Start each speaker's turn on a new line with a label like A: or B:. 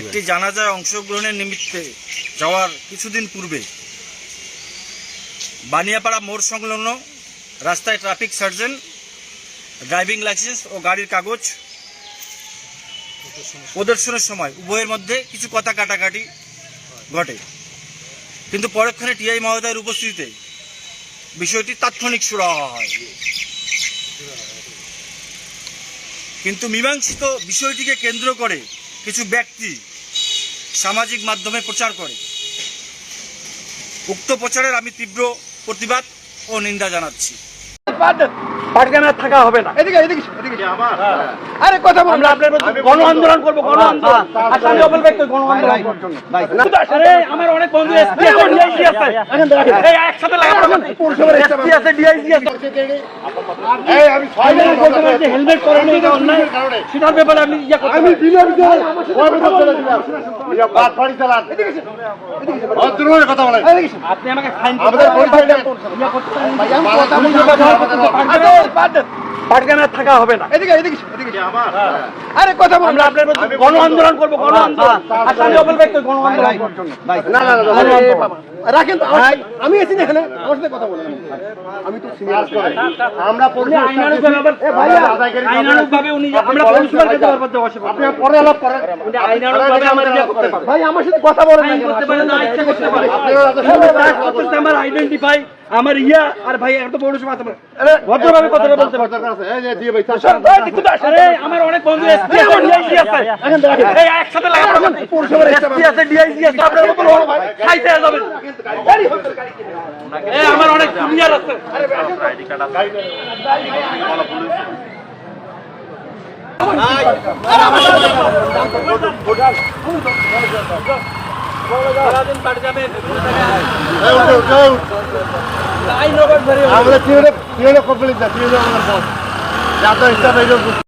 A: একটি জানাজায় অংশগ্রহণের নিমিত্তে যাওয়ার কিছুদিন পূর্বে বানিয়াপাড়া মোড় সংলগ্ন রাস্তায় ট্রাফিক সার্জন, ড্রাইভিং লাইসেন্স ও গাড়ির কাগজ প্রদর্শনের সময় উভয়ের মধ্যে কিছু কথা কাটাকাটি ঘটে। কিন্তু পরক্ষণে টিআই মহোদয়ের উপস্থিতিতে বিষয়টি তাৎক্ষণিক সুরাহা হয়। কিন্তু মীমাংসিত বিষয়টিকে কেন্দ্র করে কিছু ব্যক্তি সামাজিক মাধ্যমে প্রচার করে। উক্ত প্রচারের আমি তীব্র প্রতিবাদ ও নিন্দা জানাচ্ছি।
B: পাটগ্রামে থাকা হবে না
C: এদিকে এদিকে এদিকে
B: আরে কথা বল আমরা আপনার গণ আন্দোলন করব গণ আন্দোলন আর আমি অপল ব্যক্তি গণ আন্দোলন করব ভাই আরে আমার অনেক বন্ধু এসপি আছে ডিআইসি আছে এই একসাথে লাগা লাগাবো এসপি আছে ডিআইসি আছে
C: এই আমি ছয় দিন
B: বলতে পারি যে হেলমেট পরেনি এটা অন্যায় সেটার ব্যাপারে আপনি ইয়া করতে
C: আমি। দিলাম দিলাম ওই বেতন চলে দিলাম ইয়া পাঁচ ফাড়ি চালান অদ্রুমের কথা বলেন
B: আপনি আমাকে ফাইন
C: আমাদের পরিচয় দেন
B: ইয়া করতে ভাই আমি কথা পারেন।
C: আরে
B: পাটগ্রামে থাকা হবে না
C: এদিকে এদিকে এদিকে
B: আরে কথা বল আমরা আপনার গণ আন্দোলন করব গণ আন্দোলন আর অপল ব্যক্তি গণ আন্দোলন
C: না না না
B: আরে
C: না
B: বাবা।
C: রাখেন তো, আমি না এখানে আমার সাথে কথা বলেন। আমি তো সিনিয়র আমরা
B: উনি
C: আপনি পরে আলাপ করেন।
B: ইয়ে করতে পারবে
C: ভাই আমার সাথে কথা বলেন
B: করতে পারে না ইচ্ছা করতে পারে
C: আপনারা এত
B: হ্যাঁ, তার করতেছে আমার আইডেন্টিফাই আমার ইয়া আর ভাই এত পৌরসভা তোমার ভদ্রভাবে কথাটা বলতে পারছ
C: এই যে দিয়ে ভাই
B: আরে আমার অনেক বন্ধু এসপি আছে ডিআইসি আছে। এই একসাথে এসপি আছে ডিআইসি আছে। আপনার মতো খাইতে যাবেন। আমার অনেক জুনিয়র আছে
C: উঠো, উঠো।
B: আইন নগর ধরে
C: আমরা তিনটে তিনটে কমপ্লিট না তিনটে আমাদের বস যা তো হিসাব